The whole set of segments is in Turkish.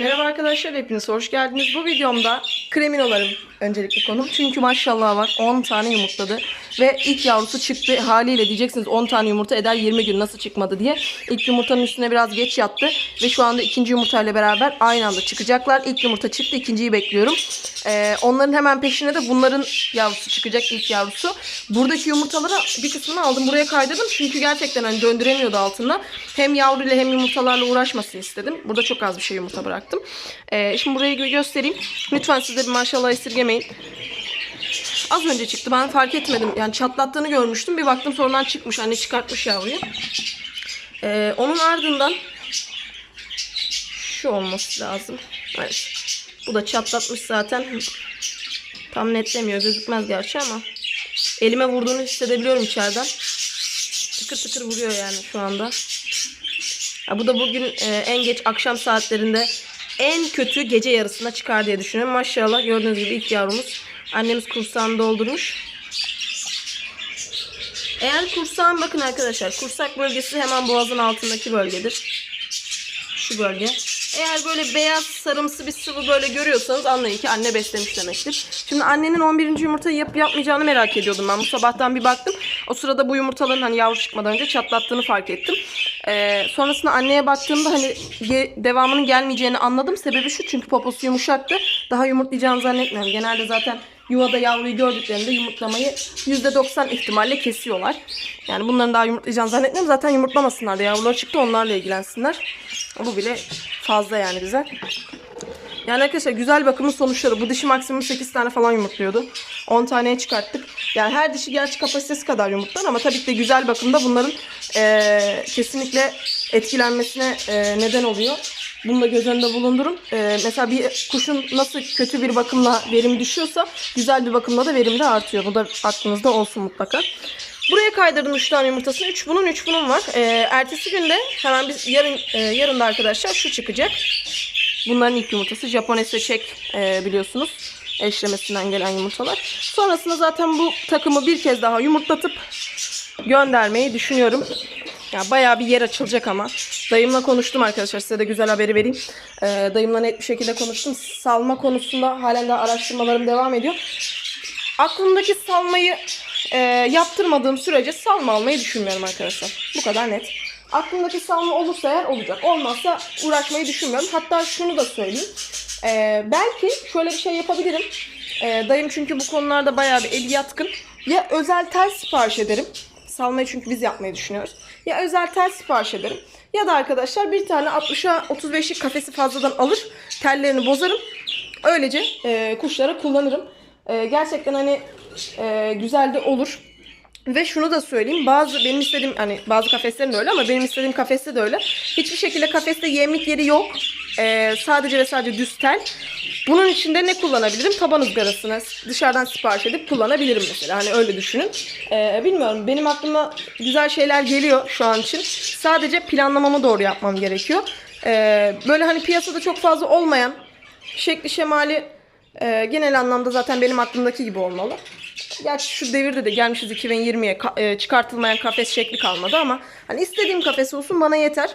Merhaba arkadaşlar hepiniz hoş geldiniz. Bu videomda kreminolarım öncelikli konum. Çünkü maşallah var 10 tane yumurtladı. Ve ilk yavrusu çıktı haliyle diyeceksiniz 10 tane yumurta eder 20 gün nasıl çıkmadı diye. İlk yumurtanın üstüne biraz geç yattı. Ve şu anda ikinci yumurtayla beraber aynı anda çıkacaklar. İlk yumurta çıktı ikinciyi bekliyorum. Ee, onların hemen peşine de bunların yavrusu çıkacak ilk yavrusu. Buradaki yumurtaları bir kısmını aldım buraya kaydırdım. Çünkü gerçekten hani döndüremiyordu altından. Hem yavruyla hem yumurtalarla uğraşmasın istedim. Burada çok az bir şey yumurta bıraktım. Ee, şimdi burayı gö- göstereyim. Lütfen siz de bir maşallah esirgemeyin. Az önce çıktı. Ben fark etmedim. Yani çatlattığını görmüştüm. Bir baktım sonradan çıkmış. Anne çıkartmış yavruyu. Ee, onun ardından şu olması lazım. Evet. Bu da çatlatmış zaten. Tam netlemiyor. Gözükmez gerçi ama. Elime vurduğunu hissedebiliyorum içeriden. Tıkır tıkır vuruyor yani şu anda. Ya bu da bugün e, en geç akşam saatlerinde en kötü gece yarısına çıkar diye düşünüyorum. Maşallah gördüğünüz gibi ilk yavrumuz. Annemiz kursağını doldurmuş. Eğer kursağın bakın arkadaşlar kursak bölgesi hemen boğazın altındaki bölgedir. Şu bölge. Eğer böyle beyaz sarımsı bir sıvı böyle görüyorsanız anlayın ki anne beslemiş demektir. Şimdi annenin 11. yumurtayı yapıp yapmayacağını merak ediyordum ben. Bu sabahtan bir baktım. O sırada bu yumurtaların hani yavru çıkmadan önce çatlattığını fark ettim. Ee, sonrasında anneye baktığımda hani ge- devamının gelmeyeceğini anladım. Sebebi şu çünkü poposu yumuşaktı. Daha yumurtlayacağını zannetmiyorum. Genelde zaten yuvada yavruyu gördüklerinde yumurtlamayı %90 ihtimalle kesiyorlar. Yani bunların daha yumurtlayacağını zannetmiyorum. Zaten yumurtlamasınlar da yavrular çıktı onlarla ilgilensinler. Bu bile fazla yani bize. Yani arkadaşlar güzel bakımın sonuçları. Bu dişi maksimum 8 tane falan yumurtluyordu. 10 taneye çıkarttık. Yani her dişi gerçi kapasitesi kadar yumurtlar ama tabii ki de güzel bakımda bunların eee, kesinlikle etkilenmesine eee, neden oluyor. Bunu da göz önünde bulundurun. Eee, mesela bir kuşun nasıl kötü bir bakımla verim düşüyorsa güzel bir bakımla da verim de artıyor. Bu da aklınızda olsun mutlaka. Buraya kaydırdım 3 tane yumurtasını. 3 bunun 3 bunun var. Eee, ertesi günde hemen biz yarın eee, yarın da arkadaşlar şu çıkacak. Bunların ilk yumurtası Japones ve Çek e, biliyorsunuz. Eşlemesinden gelen yumurtalar. Sonrasında zaten bu takımı bir kez daha yumurtlatıp göndermeyi düşünüyorum. Ya bayağı bir yer açılacak ama. Dayımla konuştum arkadaşlar. Size de güzel haberi vereyim. E, dayımla net bir şekilde konuştum. Salma konusunda halen daha araştırmalarım devam ediyor. Aklımdaki salmayı e, yaptırmadığım sürece salma almayı düşünmüyorum arkadaşlar. Bu kadar net. Aklımdaki salma olursa eğer olacak. Olmazsa uğraşmayı düşünmüyorum. Hatta şunu da söyleyeyim. E, belki şöyle bir şey yapabilirim. E, dayım çünkü bu konularda bayağı bir eli yatkın. Ya özel tel sipariş ederim. Salmayı çünkü biz yapmayı düşünüyoruz. Ya özel tel sipariş ederim. Ya da arkadaşlar bir tane 60'a 35'lik kafesi fazladan alır. Tellerini bozarım. Öylece e, kuşlara kullanırım. E, gerçekten hani e, güzel de olur. Ve şunu da söyleyeyim. Bazı benim istediğim hani bazı kafeslerin öyle ama benim istediğim kafeste de öyle. Hiçbir şekilde kafeste yemlik yeri yok. E, sadece ve sadece düz tel. Bunun içinde ne kullanabilirim? Taban ızgarasını dışarıdan sipariş edip kullanabilirim mesela. Hani öyle düşünün. E, bilmiyorum. Benim aklıma güzel şeyler geliyor şu an için. Sadece planlamamı doğru yapmam gerekiyor. E, böyle hani piyasada çok fazla olmayan şekli şemali e, genel anlamda zaten benim aklımdaki gibi olmalı. Gerçi şu devirde de gelmişiz 2020'ye ka- e, çıkartılmayan kafes şekli kalmadı ama hani istediğim kafes olsun bana yeter.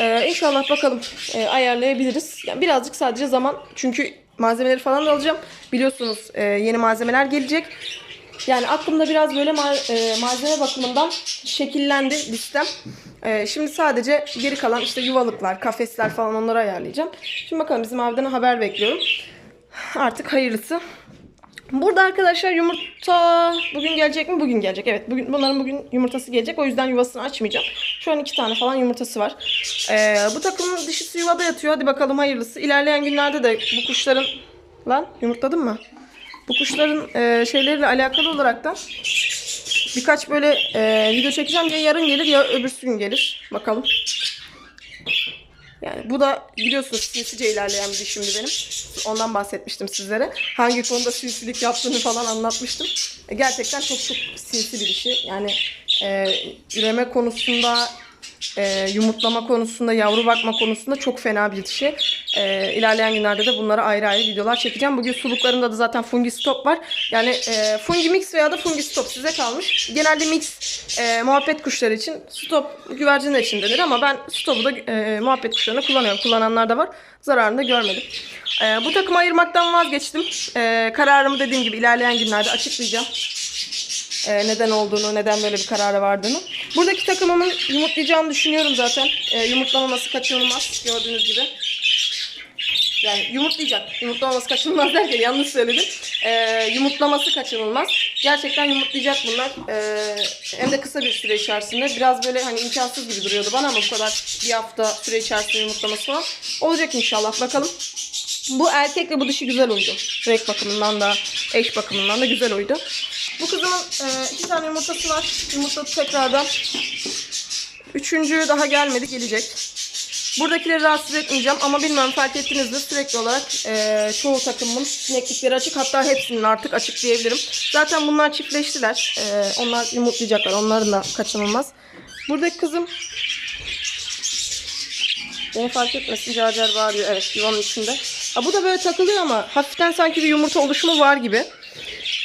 E, inşallah bakalım e, ayarlayabiliriz. Yani birazcık sadece zaman çünkü malzemeleri falan da alacağım. Biliyorsunuz e, yeni malzemeler gelecek. Yani aklımda biraz böyle e, malzeme bakımından şekillendi listem. Şimdi sadece geri kalan işte yuvalıklar, kafesler falan onları ayarlayacağım. Şimdi bakalım bizim abiden haber bekliyorum. Artık hayırlısı. Burada arkadaşlar yumurta bugün gelecek mi? Bugün gelecek. Evet bugün bunların bugün yumurtası gelecek. O yüzden yuvasını açmayacağım. Şu an iki tane falan yumurtası var. Ee, bu takımın dişisi yuvada yatıyor. Hadi bakalım hayırlısı. İlerleyen günlerde de bu kuşların... Lan yumurtladın mı? Bu kuşların e, şeyleriyle alakalı olarak da birkaç böyle e, video çekeceğim. Ya yarın gelir ya öbürsü gün gelir. Bakalım. Yani bu da biliyorsunuz sinsice ilerleyen bir dişimdi benim. Ondan bahsetmiştim sizlere. Hangi konuda sinsilik yaptığını falan anlatmıştım. E, gerçekten çok çok sinsi bir dişi. Yani e, üreme konusunda e, yumurtlama konusunda, yavru bakma konusunda çok fena bir dişi. E, ilerleyen günlerde de bunlara ayrı ayrı videolar çekeceğim. Bugün suluklarında da zaten fungi stop var. Yani e, fungi mix veya da fungi stop size kalmış. Genelde mix e, muhabbet kuşları için stop güvercinler için denir ama ben stopu da e, muhabbet kuşlarına kullanıyorum. Kullananlar da var. Zararını da görmedim. E, bu takımı ayırmaktan vazgeçtim. E, kararımı dediğim gibi ilerleyen günlerde açıklayacağım. E, neden olduğunu, neden böyle bir karara vardığını. Buradaki takımımın yumurtlayacağını düşünüyorum zaten. E, yumurtlamaması kaçınılmaz gördüğünüz gibi. Yani yumurtlayacak. Yumurtlamaması kaçınılmaz derken yanlış söyledim. E, yumurtlaması kaçınılmaz. Gerçekten yumurtlayacak bunlar. E, hem de kısa bir süre içerisinde. Biraz böyle hani imkansız gibi duruyordu bana ama bu kadar bir hafta süre içerisinde yumurtlaması falan. Olacak inşallah bakalım. Bu erkekle bu dişi güzel uydu. Renk bakımından da eş bakımından da güzel uydu. Bu kızımın e, iki tane yumurtası var. Yumurtladı tekrardan. Üçüncü daha gelmedi gelecek. Buradakileri rahatsız etmeyeceğim ama bilmem fark ettiniz mi sürekli olarak e, çoğu takımın sineklikleri açık hatta hepsinin artık açık diyebilirim. Zaten bunlar çiftleştiler. E, onlar yumurtlayacaklar. Onların da kaçınılmaz. Buradaki kızım Beni fark etmesin car car bağırıyor. Evet yuvanın içinde. Ha, bu da böyle takılıyor ama hafiften sanki bir yumurta oluşumu var gibi.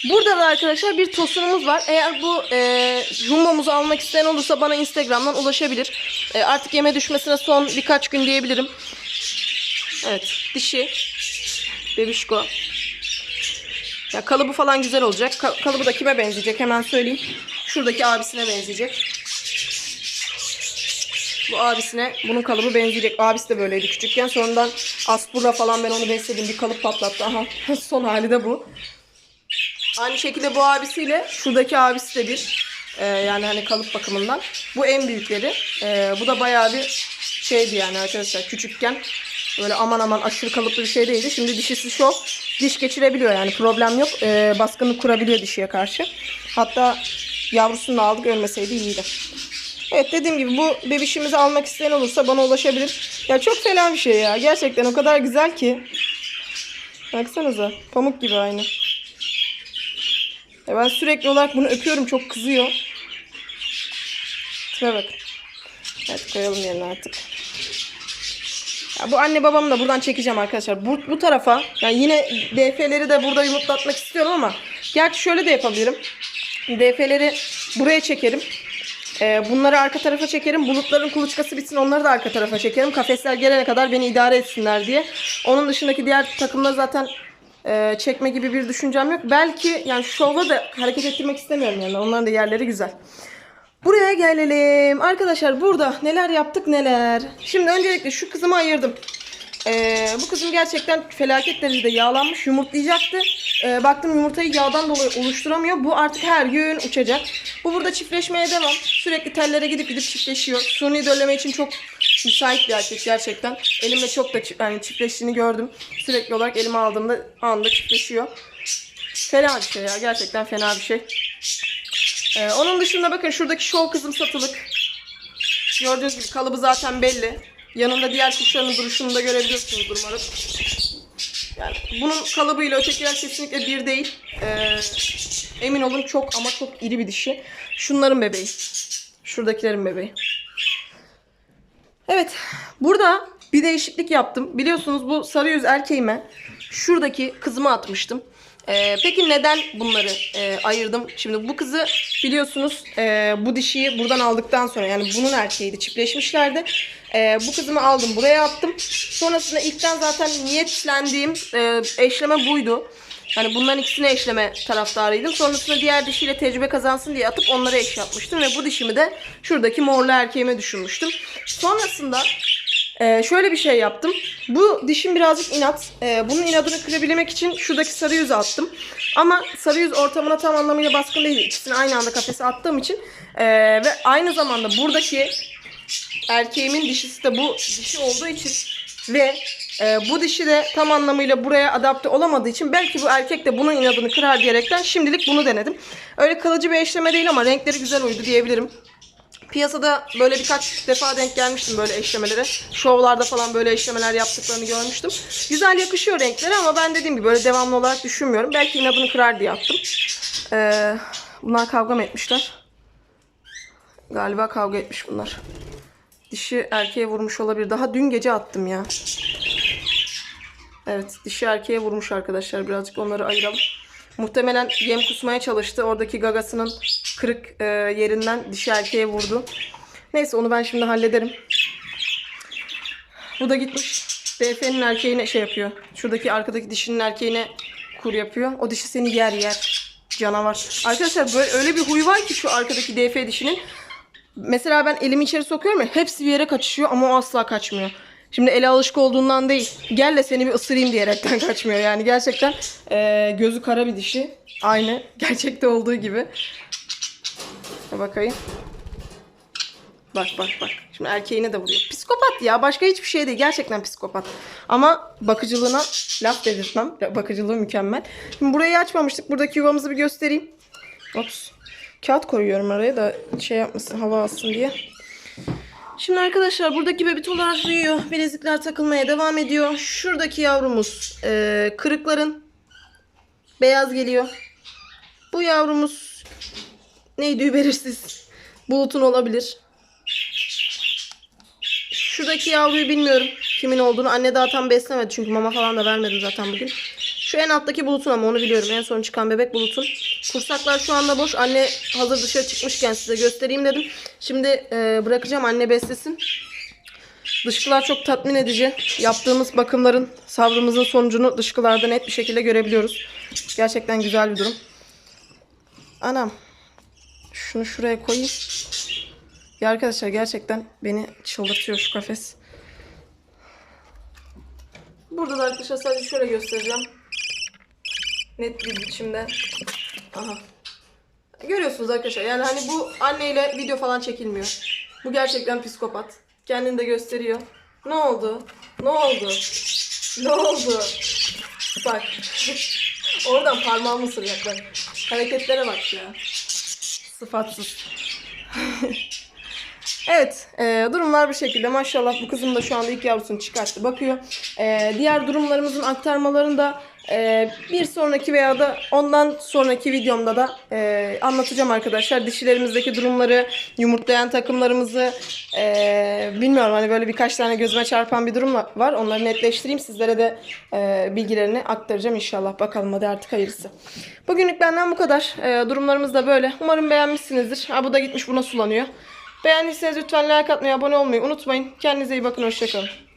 Burada da arkadaşlar bir tosunumuz var. Eğer bu e, jumbomuzu almak isteyen olursa bana Instagram'dan ulaşabilir. E, artık yeme düşmesine son birkaç gün diyebilirim. Evet dişi. Bebişko. Ya kalıbı falan güzel olacak. Ka- kalıbı da kime benzeyecek hemen söyleyeyim. Şuradaki abisine benzeyecek. Bu abisine bunun kalıbı benzeyecek. Abisi de böyleydi küçükken. Sonradan Aspur'la falan ben onu besledim. Bir kalıp patlattı. Aha son hali de bu. Aynı şekilde bu abisiyle şuradaki abisi de bir. Ee, yani hani kalıp bakımından. Bu en büyükleri. Ee, bu da bayağı bir şeydi yani arkadaşlar küçükken. Böyle aman aman aşırı kalıplı bir şey değildi. Şimdi dişisi şu. Diş geçirebiliyor yani problem yok. Ee, baskını kurabiliyor dişiye karşı. Hatta yavrusunu da aldık ölmeseydi iyiydi. Evet dediğim gibi bu bebişimizi almak isteyen olursa bana ulaşabilir. Ya çok fena bir şey ya. Gerçekten o kadar güzel ki. Baksanıza. Pamuk gibi aynı. Ya ben sürekli olarak bunu öpüyorum. Çok kızıyor. Şuna bak. Evet koyalım yerine artık. Ya bu anne babamı da buradan çekeceğim arkadaşlar. Bu, bu tarafa yani yine DF'leri de burada yumurtlatmak istiyorum ama gerçi şöyle de yapabilirim. DF'leri buraya çekerim. Ee, bunları arka tarafa çekerim. Bulutların kuluçkası bitsin onları da arka tarafa çekerim. Kafesler gelene kadar beni idare etsinler diye. Onun dışındaki diğer takımda zaten e, çekme gibi bir düşüncem yok. Belki yani şovla da hareket ettirmek istemiyorum yani. Onların da yerleri güzel. Buraya gelelim. Arkadaşlar burada neler yaptık neler. Şimdi öncelikle şu kızımı ayırdım. Ee, bu kızım gerçekten felaket derecede yağlanmış. Yumurtlayacaktı. Ee, baktım yumurtayı yağdan dolayı oluşturamıyor. Bu artık her gün uçacak. Bu burada çiftleşmeye devam. Sürekli tellere gidip gidip çiftleşiyor. Suni dölleme için çok müsait bir erkek gerçekten. Elimle çok da yani çiftleştiğini gördüm. Sürekli olarak elime aldığımda anında çiftleşiyor. Fena bir şey ya. Gerçekten fena bir şey. Ee, onun dışında bakın şuradaki şov kızım satılık. Gördüğünüz gibi kalıbı zaten belli. Yanında diğer kuşların duruşunu da görebiliyorsunuz umarım. Yani bunun kalıbıyla ötekiler kesinlikle bir değil. Ee, emin olun çok ama çok iri bir dişi. Şunların bebeği. Şuradakilerin bebeği. Evet. Burada bir değişiklik yaptım. Biliyorsunuz bu sarı yüz erkeğime şuradaki kızımı atmıştım. Ee, peki neden bunları e, ayırdım? Şimdi bu kızı biliyorsunuz e, bu dişiyi buradan aldıktan sonra yani bunun erkeğiydi çiftleşmişlerdi. E, bu kızımı aldım buraya attım. Sonrasında ilkten zaten niyetlendiğim e, eşleme buydu. Yani bunların ikisini eşleme taraftarıydım. Sonrasında diğer dişiyle tecrübe kazansın diye atıp onları eş yapmıştım. Ve bu dişimi de şuradaki morlu erkeğime düşünmüştüm. Sonrasında ee, şöyle bir şey yaptım. Bu dişim birazcık inat. Ee, bunun inadını kırabilmek için şuradaki sarı yüzü attım. Ama sarı yüz ortamına tam anlamıyla baskın değil. İkisini aynı anda kafese attığım için. Ee, ve aynı zamanda buradaki erkeğimin dişisi de bu dişi olduğu için ve e, bu dişi de tam anlamıyla buraya adapte olamadığı için belki bu erkek de bunun inadını kırar diyerekten şimdilik bunu denedim. Öyle kalıcı bir eşleme değil ama renkleri güzel uydu diyebilirim. Piyasada böyle birkaç defa denk gelmiştim böyle eşlemelere. Şovlarda falan böyle eşlemeler yaptıklarını görmüştüm. Güzel yakışıyor renkleri ama ben dediğim gibi böyle devamlı olarak düşünmüyorum. Belki inadını kırar diye attım. Ee, bunlar kavga mı etmişler? Galiba kavga etmiş bunlar. Dişi erkeğe vurmuş olabilir. Daha dün gece attım ya. Evet dişi erkeğe vurmuş arkadaşlar. Birazcık onları ayıralım. Muhtemelen yem kusmaya çalıştı. Oradaki gagasının kırık e, yerinden dişi erkeğe vurdu. Neyse onu ben şimdi hallederim. Bu da gitmiş. DF'nin erkeğine şey yapıyor. Şuradaki arkadaki dişinin erkeğine kur yapıyor. O dişi seni yer yer. Canavar. Arkadaşlar böyle öyle bir huy var ki şu arkadaki DF dişinin. Mesela ben elimi içeri sokuyorum ya hepsi bir yere kaçışıyor ama o asla kaçmıyor. Şimdi ele alışık olduğundan değil. Gel de seni bir ısırayım diyerekten kaçmıyor. Yani gerçekten eee, gözü kara bir dişi. Aynı gerçekte olduğu gibi. Bakayım. Bak bak bak. Şimdi erkeğine de vuruyor. Psikopat ya. Başka hiçbir şey değil. Gerçekten psikopat. Ama bakıcılığına laf dedirtmem. Bakıcılığı mükemmel. Şimdi burayı açmamıştık. Buradaki yuvamızı bir göstereyim. Ops. Kağıt koyuyorum araya da şey yapmasın, hava alsın diye. Şimdi arkadaşlar buradaki bebek olarak büyüyor. Bilezikler takılmaya devam ediyor. Şuradaki yavrumuz eee, kırıkların beyaz geliyor. Bu yavrumuz neydi belirsiz. Bulutun olabilir. Şuradaki yavruyu bilmiyorum kimin olduğunu. Anne daha tam beslemedi çünkü mama falan da vermedim zaten bugün. Şu en alttaki bulutun ama onu biliyorum. En son çıkan bebek bulutun. Kursaklar şu anda boş. Anne hazır dışarı çıkmışken size göstereyim dedim. Şimdi e, bırakacağım anne beslesin. Dışkılar çok tatmin edici. Yaptığımız bakımların, sabrımızın sonucunu dışkılarda net bir şekilde görebiliyoruz. Gerçekten güzel bir durum. Anam. Şunu şuraya koyayım. Ya arkadaşlar gerçekten beni çıldırtıyor şu kafes. Burada da arkadaşlar sadece şöyle göstereceğim. Net bir biçimde. Aha. Görüyorsunuz arkadaşlar yani hani bu anneyle video falan çekilmiyor. Bu gerçekten psikopat. Kendini de gösteriyor. Ne oldu? Ne oldu? Ne oldu? Bak. Oradan parmağımı ısıracak bak. Hareketlere bak ya. Sıfatsız. Evet, e, durumlar bu şekilde. Maşallah bu kızım da şu anda ilk yavrusunu çıkarttı, bakıyor. E, diğer durumlarımızın aktarmalarını da e, bir sonraki veya da ondan sonraki videomda da e, anlatacağım arkadaşlar. Dişilerimizdeki durumları, yumurtlayan takımlarımızı, e, bilmiyorum hani böyle birkaç tane gözüme çarpan bir durum var. Onları netleştireyim. Sizlere de e, bilgilerini aktaracağım inşallah. Bakalım hadi artık hayırlısı. Bugünlük benden bu kadar. E, durumlarımız da böyle. Umarım beğenmişsinizdir. Ha, bu da gitmiş buna sulanıyor. Beğendiyseniz lütfen like atmayı, abone olmayı unutmayın. Kendinize iyi bakın, hoşçakalın.